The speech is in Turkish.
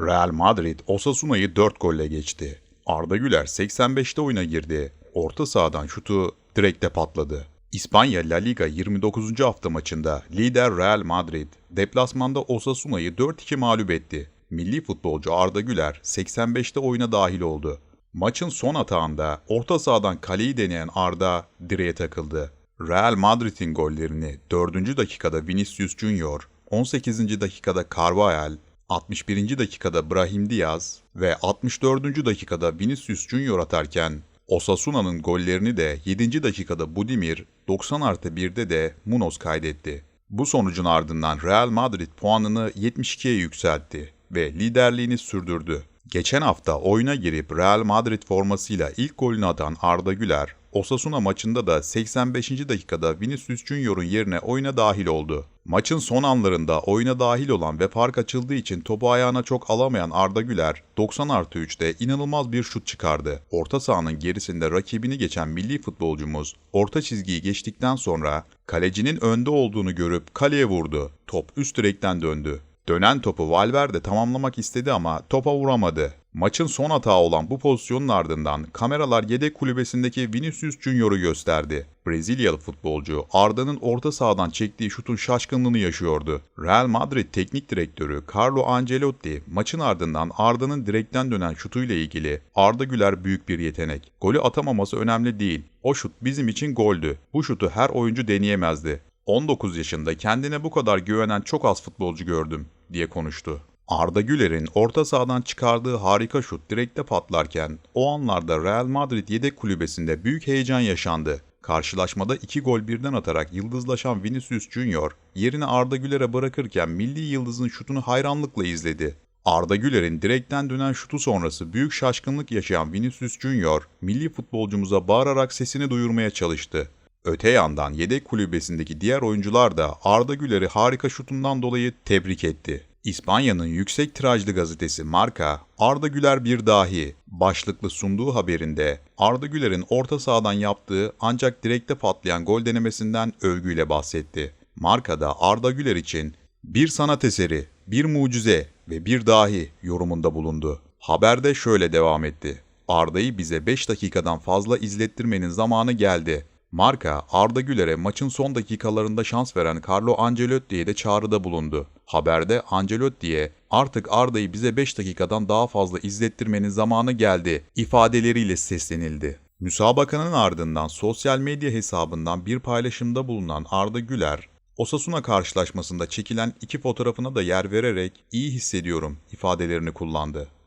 Real Madrid Osasuna'yı 4 golle geçti. Arda Güler 85'te oyuna girdi. Orta sahadan şutu direkte patladı. İspanya La Liga 29. hafta maçında lider Real Madrid deplasmanda Osasuna'yı 4-2 mağlup etti. Milli futbolcu Arda Güler 85'te oyuna dahil oldu. Maçın son atağında orta sahadan kaleyi deneyen Arda direğe takıldı. Real Madrid'in gollerini 4. dakikada Vinicius Junior, 18. dakikada Carvajal, 61. dakikada Brahim Diaz ve 64. dakikada Vinicius Junior atarken Osasuna'nın gollerini de 7. dakikada Budimir, 90 artı 1'de de Munoz kaydetti. Bu sonucun ardından Real Madrid puanını 72'ye yükseltti ve liderliğini sürdürdü. Geçen hafta oyuna girip Real Madrid formasıyla ilk golünü atan Arda Güler, Osasuna maçında da 85. dakikada Vinicius Junior'un yerine oyuna dahil oldu. Maçın son anlarında oyuna dahil olan ve fark açıldığı için topu ayağına çok alamayan Arda Güler 90 artı 3'te inanılmaz bir şut çıkardı. Orta sahanın gerisinde rakibini geçen milli futbolcumuz orta çizgiyi geçtikten sonra kalecinin önde olduğunu görüp kaleye vurdu. Top üst direkten döndü. Dönen topu Valverde tamamlamak istedi ama topa vuramadı. Maçın son hata olan bu pozisyonun ardından kameralar yedek kulübesindeki Vinicius Junior'u gösterdi. Brezilyalı futbolcu Arda'nın orta sahadan çektiği şutun şaşkınlığını yaşıyordu. Real Madrid teknik direktörü Carlo Ancelotti maçın ardından Arda'nın direkten dönen şutuyla ilgili Arda Güler büyük bir yetenek. Golü atamaması önemli değil. O şut bizim için goldü. Bu şutu her oyuncu deneyemezdi. 19 yaşında kendine bu kadar güvenen çok az futbolcu gördüm diye konuştu. Arda Güler'in orta sahadan çıkardığı harika şut direkte patlarken o anlarda Real Madrid yedek kulübesinde büyük heyecan yaşandı. Karşılaşmada iki gol birden atarak yıldızlaşan Vinicius Junior yerini Arda Güler'e bırakırken milli yıldızın şutunu hayranlıkla izledi. Arda Güler'in direkten dönen şutu sonrası büyük şaşkınlık yaşayan Vinicius Junior milli futbolcumuza bağırarak sesini duyurmaya çalıştı. Öte yandan yedek kulübesindeki diğer oyuncular da Arda Güler'i harika şutundan dolayı tebrik etti. İspanya'nın yüksek tirajlı gazetesi Marca, Arda Güler bir dahi başlıklı sunduğu haberinde Arda Güler'in orta sahadan yaptığı ancak direkte patlayan gol denemesinden övgüyle bahsetti. Marka'da Arda Güler için bir sanat eseri, bir mucize ve bir dahi yorumunda bulundu. Haberde şöyle devam etti. Arda'yı bize 5 dakikadan fazla izlettirmenin zamanı geldi. Marka, Arda Güler'e maçın son dakikalarında şans veren Carlo Ancelotti'ye de çağrıda bulundu. Haberde Ancelotti'ye artık Arda'yı bize 5 dakikadan daha fazla izlettirmenin zamanı geldi ifadeleriyle seslenildi. Müsabakanın ardından sosyal medya hesabından bir paylaşımda bulunan Arda Güler, Osasuna karşılaşmasında çekilen iki fotoğrafına da yer vererek iyi hissediyorum ifadelerini kullandı.